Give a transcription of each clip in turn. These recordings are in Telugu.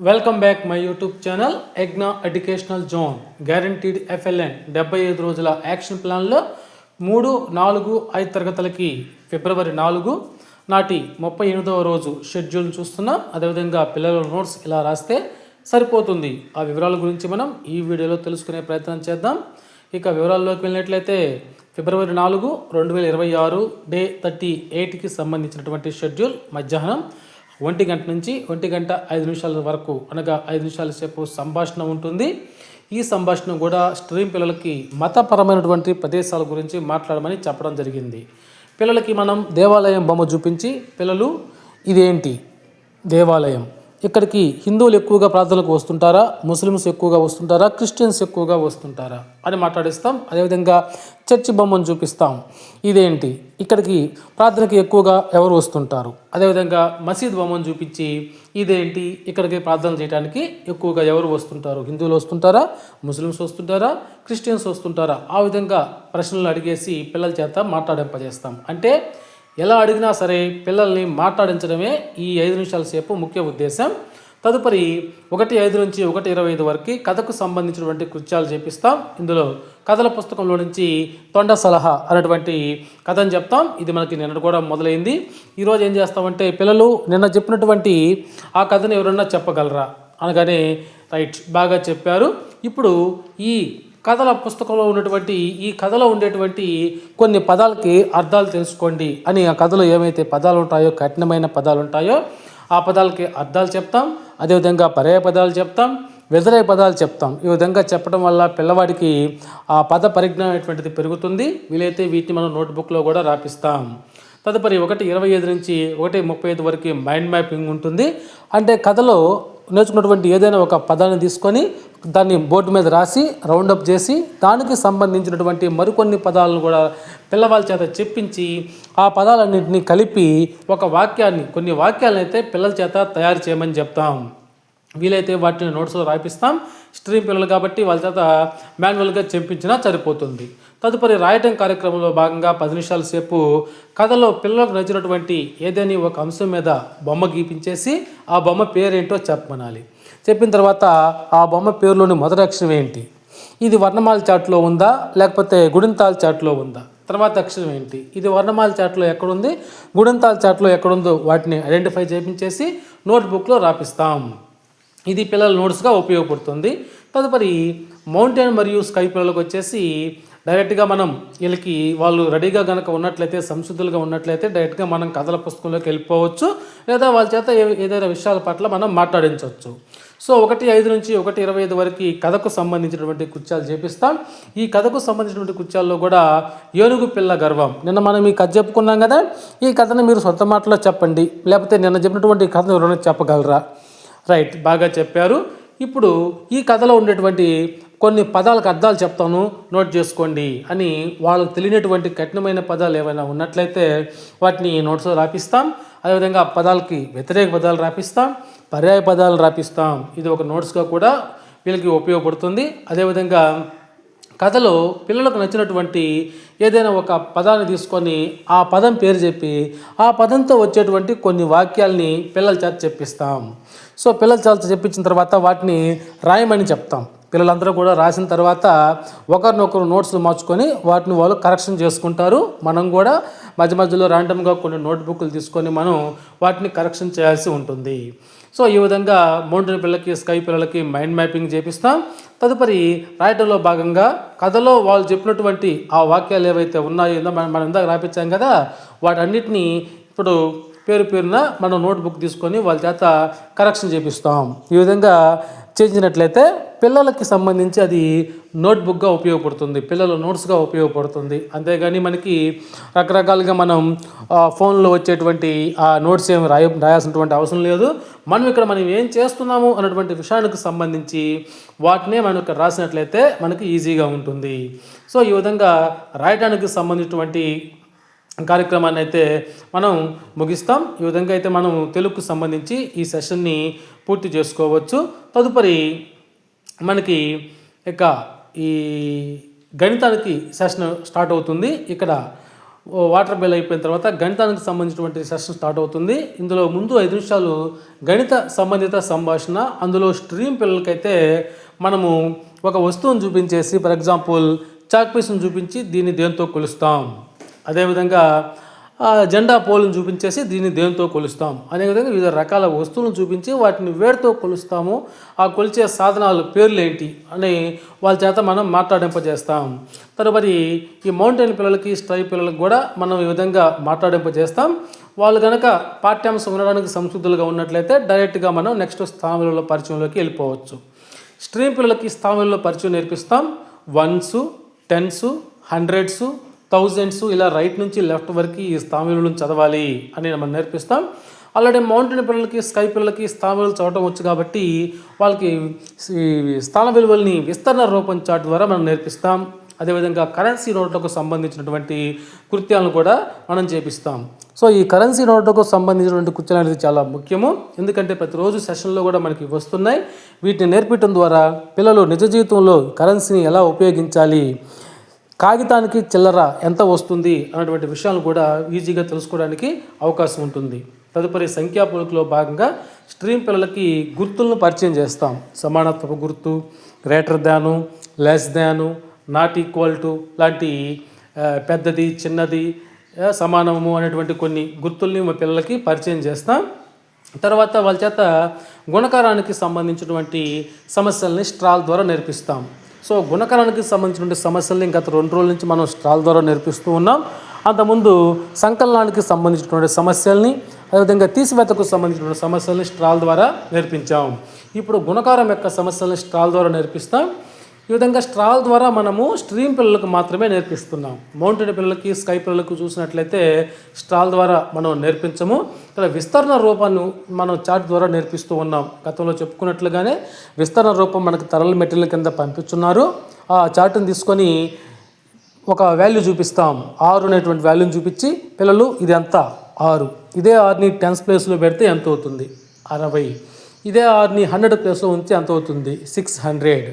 Welcome back my YouTube channel ఎగ్నా educational zone guaranteed FLN డెబ్బై ఐదు రోజుల యాక్షన్ ప్లాన్లో మూడు నాలుగు ఐదు తరగతులకి ఫిబ్రవరి నాలుగు నాటి ముప్పై ఎనిమిదవ రోజు షెడ్యూల్ చూస్తున్నాం. అదేవిధంగా పిల్లల నోట్స్ ఇలా రాస్తే సరిపోతుంది. ఆ వివరాల గురించి మనం ఈ వీడియోలో తెలుసుకునే ప్రయత్నం చేద్దాం. ఇక వివరాల్లోకి వెళ్ళినట్లయితే ఫిబ్రవరి నాలుగు రెండు వేల ఇరవై ఆరు డే థర్టీ ఎయిట్కి సంబంధించినటువంటి షెడ్యూల్ మధ్యాహ్నం ఒంటి గంట నుంచి ఒంటి గంట ఐదు నిమిషాల వరకు అనగా ఐదు నిమిషాల సేపు సంభాషణ ఉంటుంది. ఈ సంభాషణ కూడా స్ట్రీమ్ పిల్లలకి మతపరమైనటువంటి ప్రదేశాల గురించి మాట్లాడమని చెప్పడం జరిగింది. పిల్లలకి మనం దేవాలయం బొమ్మ చూపించి పిల్లలు ఇదేంటి? దేవాలయం. ఇక్కడికి హిందువులు ఎక్కువగా ప్రార్థనలకు వస్తుంటారా? ముస్లిమ్స్ ఎక్కువగా వస్తుంటారా? క్రిస్టియన్స్ ఎక్కువగా వస్తుంటారా? అని మాట్లాడిస్తాం. అదేవిధంగా చర్చి బొమ్మను చూపిస్తాం. ఇదేంటి? ఇక్కడికి ప్రార్థనకి ఎక్కువగా ఎవరు వస్తుంటారు? అదేవిధంగా మసీద్ బొమ్మను చూపించి ఇదేంటి? ఇక్కడికి ప్రార్థన చేయడానికి ఎక్కువగా ఎవరు వస్తుంటారు? హిందువులు వస్తుంటారా? ముస్లిమ్స్ వస్తుంటారా? క్రిస్టియన్స్ వస్తుంటారా? ఆ విధంగా ప్రశ్నలు అడిగేసి పిల్లల చేత మాట్లాడింపజేస్తాం. అంటే ఎలా అడిగినా సరే పిల్లల్ని మాట్లాడించడమే ఈ ఐదు నిమిషాల సేపు ముఖ్య ఉద్దేశం. తదుపరి ఒకటి ఐదు నుంచి ఒకటి ఇరవై ఐదు వరకు కథకు సంబంధించినటువంటి కృత్యాలు చేపిస్తాం. ఇందులో కథల పుస్తకంలో నుంచి తొండ సలహా అనేటువంటి కథను చెప్తాం. ఇది మనకి నిన్న కూడా మొదలైంది. ఈరోజు ఏం చేస్తామంటే పిల్లలు నిన్న చెప్పినటువంటి ఆ కథను ఎవరన్నా చెప్పగలరా? అనగానే రైట్ బాగా చెప్పారు. ఇప్పుడు ఈ కథల పుస్తకంలో ఉన్నటువంటి ఈ కథలో ఉండేటువంటి కొన్ని పదాలకి అర్థాలు తెలుసుకోండి అని ఆ కథలో ఏమైతే పదాలు ఉంటాయో కఠినమైన పదాలు ఉంటాయో ఆ పదాలకి అర్థాలు చెప్తాం. అదేవిధంగా పర్యాయ పదాలు చెప్తాం. వెదరే పదాలు చెప్తాం. ఈ విధంగా చెప్పడం వల్ల పిల్లవాడికి ఆ పద పరిజ్ఞానం అనేటువంటిది పెరుగుతుంది. వీలైతే వీటిని మనం నోట్బుక్లో కూడా రాపిస్తాం. తదుపరి ఒకటి ఇరవై ఐదు నుంచి ఒకటి ముప్పై ఐదు వరకు మైండ్ మ్యాపింగ్ ఉంటుంది. అంటే కథలో నేర్చుకున్నటువంటి ఏదైనా ఒక పదాన్ని తీసుకొని దాన్ని బోర్డు మీద రాసి రౌండప్ చేసి దానికి సంబంధించినటువంటి మరికొన్ని పదాలను కూడా పిల్లవాళ్ళ చేత చెప్పించి ఆ పదాలన్నింటినీ కలిపి ఒక వాక్యాన్ని కొన్ని వాక్యాలను అయితే పిల్లల చేత తయారు చేయమని చెప్తాం. వీలైతే వాటిని నోట్స్లో రాపిస్తాం స్ట్రీమ్ పిల్లలు కాబట్టి వాళ్ళ చేత మాన్యువల్గా చెంపించినా సరిపోతుంది. తదుపరి రాయటం కార్యక్రమంలో భాగంగా పది నిమిషాల సేపు కథలో పిల్లలకు నచ్చినటువంటి ఏదైనా ఒక అంశం మీద బొమ్మ గీపించేసి ఆ బొమ్మ పేరేంటో చెప్పమనాలి. చెప్పిన తర్వాత ఆ బొమ్మ పేరులోని మొదటి అక్షరం ఏంటి? ఇది వర్ణమాల చాట్లో ఉందా? లేకపోతే గుడింతాల చాట్లో ఉందా? తర్వాత అక్షరం ఏంటి? ఇది వర్ణమాల చాట్లో ఎక్కడుంది? గుడింతాల చాట్లో ఎక్కడుందో వాటిని ఐడెంటిఫై చేయించేసి నోట్బుక్లో రాపిస్తాం. ఇది పిల్లల నోట్స్గా ఉపయోగపడుతుంది. తదుపరి మౌంటైన్ మరియు స్కై పిల్లలకు వచ్చేసి డైరెక్ట్గా మనం వీళ్ళకి వాళ్ళు రెడీగా కనుక ఉన్నట్లయితే సంసిద్ధులుగా ఉన్నట్లయితే డైరెక్ట్గా మనం కథల పుస్తకంలోకి వెళ్ళిపోవచ్చు. లేదా వాళ్ళ చేత ఏదైనా విషయాల పట్ల మనం మాట్లాడించవచ్చు. సో ఒకటి ఐదు నుంచి ఒకటి ఇరవై ఐదు వరకు కథకు సంబంధించినటువంటి కుత్యాలు చేపిస్తాం. ఈ కథకు సంబంధించినటువంటి కుత్యాల్లో కూడా ఏనుగు పిల్ల గర్వం. నిన్న మనం ఈ కథ చెప్పుకున్నాం కదా? ఈ కథను మీరు సొంత మాటలో చెప్పండి. లేకపోతే నిన్న చెప్పినటువంటి కథను ఎవరైనా చెప్పగలరా? రైట్ బాగా చెప్పారు. ఇప్పుడు ఈ కథలో ఉండేటువంటి కొన్ని పదాలకు అర్థాలు చెప్తాను నోట్ చేసుకోండి అని వాళ్ళకు తెలియనటువంటి కఠినమైన పదాలు ఏమైనా ఉన్నట్లయితే వాటిని నోట్స్లో రాపిస్తాం. అదేవిధంగా ఆ పదాలకి వ్యతిరేక పదాలు రాపిస్తాం పర్యాయ పదాలు రాపిస్తాం. ఇది ఒక నోట్స్గా కూడా వీళ్ళకి ఉపయోగపడుతుంది. అదేవిధంగా కథలో పిల్లలకు నచ్చినటువంటి ఏదైనా ఒక పదాన్ని తీసుకొని ఆ పదం పేరు చెప్పి ఆ పదంతో వచ్చేటువంటి కొన్ని వాక్యాల్ని పిల్లల చేత చెప్పిస్తాం. సో పిల్లలు చాలా చెప్పించిన తర్వాత వాటిని రాయమని చెప్తాం. పిల్లలందరూ కూడా రాసిన తర్వాత ఒకరినొకరు నోట్స్లు మార్చుకొని వాటిని వాళ్ళు కరెక్షన్ చేసుకుంటారు. మనం కూడా మధ్య మధ్యలో ర్యాండమ్గా కొన్ని నోట్బుక్లు తీసుకొని మనం వాటిని కరెక్షన్ చేయాల్సి ఉంటుంది. సో ఈ విధంగా మౌంటైన్ పిల్లలకి స్కై పిల్లలకి మైండ్ మ్యాపింగ్ చేపిస్తాం. తదుపరి రాయటంలో భాగంగా కథలో వాళ్ళు చెప్పినటువంటి ఆ వాక్యాలు ఏవైతే ఉన్నాయో మనం మనం ఇందాక రాపించాం కదా వాటన్నిటిని ఇప్పుడు పేరు పేరున మనం నోట్బుక్ తీసుకొని వాళ్ళ చేత కరెక్షన్ చేపిస్తాం. ఈ విధంగా చేసినట్లయితే పిల్లలకి సంబంధించి అది నోట్బుక్గా ఉపయోగపడుతుంది. పిల్లల నోట్స్గా ఉపయోగపడుతుంది. అంతేగాని మనకి రకరకాలుగా మనం ఫోన్లో వచ్చేటువంటి ఆ నోట్స్ ఏమి రాయ రాయాల్సినటువంటి అవసరం లేదు. మనం ఇక్కడ మనం ఏం చేస్తున్నాము అన్నటువంటి విషయానికి సంబంధించి వాటినే మనం ఇక్కడ రాసినట్లయితే మనకి ఈజీగా ఉంటుంది. సో ఈ విధంగా రాయడానికి సంబంధించినటువంటి కార్యక్రమాన్ని అయితే మనం ముగిస్తాం. ఈ విధంగా అయితే మనం తెలుగుకు సంబంధించి ఈ సెషన్ని పూర్తి చేసుకోవచ్చు. తదుపరి మనకి ఇక ఈ గణితానికి సెషన్ స్టార్ట్ అవుతుంది. ఇక్కడ వాటర్ బిల్ అయిపోయిన తర్వాత గణితానికి సంబంధించినటువంటి సెషన్ స్టార్ట్ అవుతుంది. ఇందులో ముందు ఐదు నిమిషాలు గణిత సంబంధిత సంభాషణ అందులో స్ట్రీమ్ పిల్లలకైతే మనము ఒక వస్తువును చూపించేసి ఫర్ ఎగ్జాంపుల్ చాక్ పీస్ను చూపించి దీన్ని దేంతో కొలుస్తాం? అదేవిధంగా జెండా పోల్ని చూపించేసి దీన్ని దేనితో కొలుస్తాం? అనే విధంగా వివిధ రకాల వస్తువులను చూపించి వాటిని వేడితో కొలుస్తాము. ఆ కొలిచే సాధనాలు పేర్లు ఏంటి అని వాళ్ళ చేత మనం మాట్లాడింపజేస్తాం. తదుపరి ఈ మౌంటైన్ పిల్లలకి స్ట్రై పిల్లలకు కూడా మనం ఈ విధంగా మాట్లాడింపజేస్తాం. వాళ్ళు కనుక పాఠ్యాంశం ఉండడానికి సంసిద్ధులుగా ఉన్నట్లయితే డైరెక్ట్గా మనం నెక్స్ట్ స్థానంలో పరిచయంలోకి వెళ్ళిపోవచ్చు. స్ట్రీమ్ పిల్లలకి స్థానంలో పరిచయం నేర్పిస్తాం. వన్స్ టెన్స్ హండ్రెడ్స్ థౌజండ్స్ ఇలా రైట్ నుంచి లెఫ్ట్ వరకు ఈ స్థామిలను చదవాలి అని మనం నేర్పిస్తాం. ఆల్రెడీ మౌంటైన్ పిల్లలకి స్కై పిల్లలకి స్థానాలు చదవటం వచ్చు కాబట్టి వాళ్ళకి స్థాన విలువల్ని విస్తరణ రూపం చాట్ ద్వారా మనం నేర్పిస్తాం. అదేవిధంగా కరెన్సీ నోట్లకు సంబంధించినటువంటి కృత్యాలను కూడా మనం చేపిస్తాం. సో ఈ కరెన్సీ నోట్లకు సంబంధించినటువంటి కృత్యాలు అనేది చాలా ముఖ్యము. ఎందుకంటే ప్రతిరోజు సెషన్లో కూడా మనకి వస్తున్నాయి. వీటిని నేర్పించడం ద్వారా పిల్లలు నిజ జీవితంలో కరెన్సీని ఎలా ఉపయోగించాలి కాగితానికి చిల్లర ఎంత వస్తుంది అన్నటువంటి విషయాలను కూడా ఈజీగా తెలుసుకోవడానికి అవకాశం ఉంటుంది. తదుపరి సంఖ్యా పోలికలో భాగంగా స్ట్రీమ్ పిల్లలకి గుర్తులను పరిచయం చేస్తాం. సమానత్వపు గుర్తు గ్రేటర్ దాను లెస్ దాను నాట్ ఈక్వల్ టు లాంటి పెద్దది చిన్నది సమానము అనేటువంటి కొన్ని గుర్తుల్ని మా పిల్లలకి పరిచయం చేస్తాం. తర్వాత వాళ్ళ చేత గుణకారానికి సంబంధించినటువంటి సమస్యల్ని స్ట్రాల్ ద్వారా నేర్పిస్తాం. సో గుణకారానికి సంబంధించినటువంటి సమస్యల్ని గత రెండు రోజుల నుంచి మనం స్టాల్ ద్వారా నేర్పిస్తూ ఉన్నాం. అంతకుముందు సంకలనానికి సంబంధించినటువంటి సమస్యల్ని అదేవిధంగా తీసివేతకు సంబంధించినటువంటి సమస్యల్ని స్ట్రాల్ ద్వారా నేర్పించాం. ఇప్పుడు గుణకారం యొక్క సమస్యల్ని స్ట్రాల్ ద్వారా నేర్పిస్తాం. ఈ విధంగా స్ట్రాల్ ద్వారా మనము స్ట్రీమ్ పిల్లలకు మాత్రమే నేర్పిస్తున్నాం. మౌంటైన్ పిల్లలకి స్కై పిల్లలకు చూసినట్లయితే స్ట్రాల్ ద్వారా మనం నేర్పించము. ఇక్కడ విస్తరణ రూపాన్ని మనం చార్ట్ ద్వారా నేర్పిస్తూ ఉన్నాం. గతంలో చెప్పుకున్నట్లుగానే విస్తరణ రూపం మనకు తరల మెటీరియల్ కింద పంపించున్నారు. ఆ చార్ట్ని తీసుకొని ఒక వాల్యూ చూపిస్తాం. ఆరు అనేటువంటి వాల్యూని చూపించి పిల్లలు ఇది ఎంత? ఆరు. ఇదే ఆరుని టెన్స్ ప్లేస్లో పెడితే ఎంత అవుతుంది? అరవై. ఇదే ఆరుని హండ్రెడ్ ప్లేస్లో ఉంచి ఎంత అవుతుంది? సిక్స్ హండ్రెడ్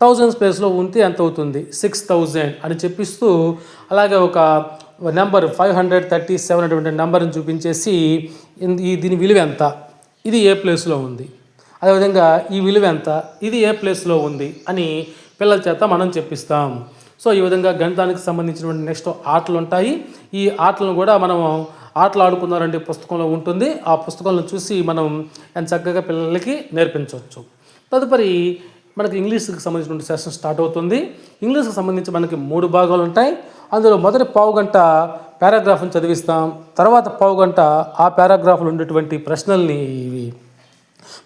థౌజండ్ ప్లేస్లో ఉంటే ఎంత అవుతుంది? సిక్స్ థౌజండ్ అని చెప్పిస్తూ అలాగే ఒక number five hundred thirty seven అటువంటి నెంబర్ని చూపించేసి ఈ దీని విలువ ఎంత? ఇది ఏ ప్లేస్లో ఉంది? అదేవిధంగా ఈ విలువ ఎంత? ఇది ఏ ప్లేస్లో ఉంది? అని పిల్లల చేత మనం చెప్పిస్తాం. సో ఈ విధంగా గణితానికి సంబంధించినటువంటి నెక్స్ట్ ఆటలు ఉంటాయి. ఈ ఆటలను కూడా మనం ఆటలు ఆడుకున్నారంటే పుస్తకంలో ఉంటుంది. ఆ పుస్తకాలను చూసి మనం చక్కగా పిల్లలకి నేర్పించవచ్చు. తదుపరి మనకి ఇంగ్లీష్కి సంబంధించినటువంటి సెషన్ స్టార్ట్ అవుతుంది. ఇంగ్లీష్కి సంబంధించి మనకి మూడు భాగాలు ఉంటాయి అందులో మొదటి పావు గంట పారాగ్రాఫ్ని చదివిస్తాం. తర్వాత పావు గంట ఆ పారాగ్రాఫ్లో ఉండేటువంటి ప్రశ్నల్ని ఇవి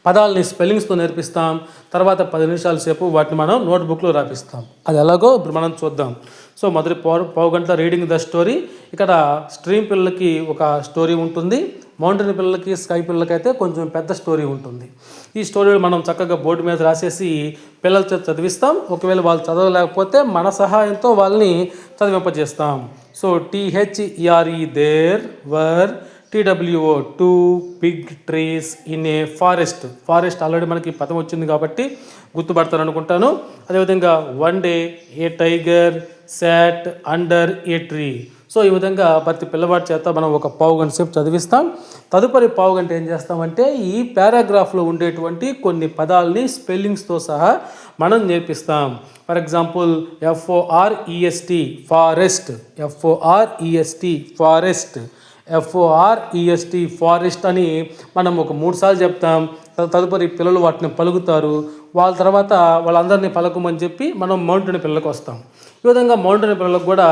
పదాలని స్పెల్లింగ్స్తో నేర్పిస్తాం. తర్వాత పది నిమిషాల సేపు వాటిని మనం నోట్బుక్లో రాపిస్తాం. అది ఎలాగో ఇప్పుడు మనం చూద్దాం. సో మొదటి పావు పావు గంట రీడింగ్ ద స్టోరీ. ఇక్కడ స్ట్రీమ్ పిల్లలకి ఒక స్టోరీ ఉంటుంది. మౌంటైన్ పిల్లలకి స్కై పిల్లలకి అయితే కొంచెం పెద్ద స్టోరీ ఉంటుంది. ఈ స్టోరీలు మనం చక్కగా బోర్డు మీద రాసేసి పిల్లలతో చదివిస్తాం. ఒకవేళ వాళ్ళు చదవలేకపోతే మన సహాయంతో వాళ్ళని చదివింపజేస్తాం. So T H E R E there were T W O two big trees in a forest. Forest already మనకి పదం వచ్చింది కాబట్టి గుర్తుపడతాను అనుకుంటాను అదేవిధంగా one day a tiger sat under a tree. So ఈ విధంగా ప్రతి పిల్లవాడి చేత మనం ఒక పావు గంట సేపు చదివిస్తాం. తదుపరి పావు గంట ఏం చేస్తామంటే ఈ పారాగ్రాఫ్లో ఉండేటువంటి కొన్ని పదాలని స్పెల్లింగ్స్తో సహా మనం నేర్పిస్తాం. For example F O R E S T forest F O R E S T forest F O R E S T forest అని మనం ఒక మూడు సార్లు చెప్తాం. తదుపరి పిల్లలు వాటిని పలుకుతారు. వాళ్ళ తర్వాత వాళ్ళందరినీ పలకమని చెప్పి మనం మౌంటైన్ పిల్లలకు వస్తాం. ఈ విధంగా మౌంటైన్ పిల్లలకు కూడా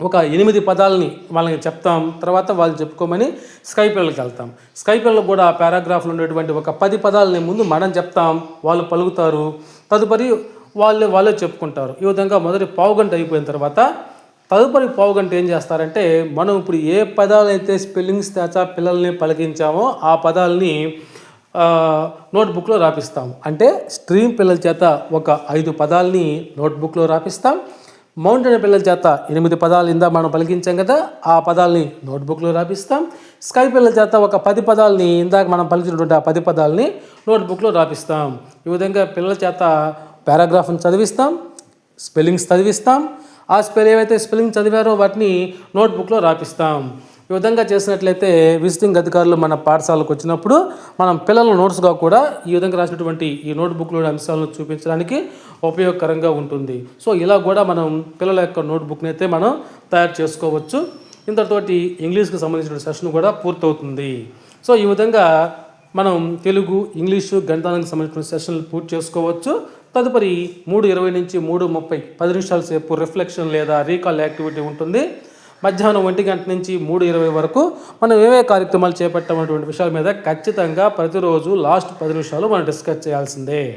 ఒక ఎనిమిది పదాలని వాళ్ళకి చెప్తాం తర్వాత వాళ్ళు చెప్పుకోమని స్కైపిల్లకి వెళ్తాం. స్కైపిల్లకు కూడా ఆ పారాగ్రాఫ్లో ఉండేటువంటి ఒక పది పదాలని ముందు మనం చెప్తాం వాళ్ళు పలుకుతారు. తదుపరి వాళ్ళు వాళ్ళే చెప్పుకుంటారు. ఈ విధంగా మొదటి పావు గంట అయిపోయిన తర్వాత తదుపరి పావు గంట ఏం చేస్తారంటే మనం ఇప్పుడు ఏ పదాలైతే స్పెల్లింగ్స్ తేచా పిల్లల్ని పలికించామో ఆ పదాలని నోట్బుక్లో రాపిస్తాం. అంటే స్ట్రీమ్ పిల్లల చేత ఒక ఐదు పదాలని నోట్బుక్లో రాపిస్తాం. మౌంటైన్ పిల్లల చేత ఎనిమిది పదాలు ఇందా మనం పలికించాం కదా ఆ పదాలని నోట్బుక్లో రాపిస్తాం. స్కై పిల్లల చేత ఒక పది పదాలని ఇందాక మనం పలికినటువంటి ఆ పది పదాలని నోట్బుక్లో రాపిస్తాం. ఈ విధంగా పిల్లల చేత పారాగ్రాఫ్ని చదివిస్తాం స్పెల్లింగ్స్ చదివిస్తాం. ఆ స్పెల్ ఏవైతే స్పెల్లింగ్ చదివారో వాటిని నోట్బుక్లో రాపిస్తాం. ఈ విధంగా చేసినట్లయితే విజిటింగ్ అధికారులు మన పాఠశాలకు వచ్చినప్పుడు మనం పిల్లల నోట్స్గా కూడా ఈ విధంగా రాసినటువంటి ఈ నోట్బుక్లోని అంశాలను చూపించడానికి ఉపయోగకరంగా ఉంటుంది. సో ఇలా కూడా మనం పిల్లల యొక్క నోట్బుక్ని అయితే మనం తయారు చేసుకోవచ్చు. ఇంతటితోటి ఇంగ్లీష్కి సంబంధించిన సెషన్ కూడా పూర్తవుతుంది. సో ఈ విధంగా మనం తెలుగు ఇంగ్లీషు గణితానికి సంబంధించిన సెషన్లు పూర్తి చేసుకోవచ్చు. తదుపరి మూడు ఇరవై నుంచి మూడు ముప్పై పది నిమిషాల సేపు రిఫ్లెక్షన్ లేదా రీకాల్ యాక్టివిటీ ఉంటుంది. మధ్యాహ్నం ఒంటి గంట నుంచి మూడు ఇరవై వరకు మనం ఏవే కార్యక్రమాలు చేపట్టామనేటువంటి విషయాల మీద ఖచ్చితంగా ప్రతిరోజు లాస్ట్ పది నిమిషాలు మనం డిస్కస్ చేయాల్సిందే.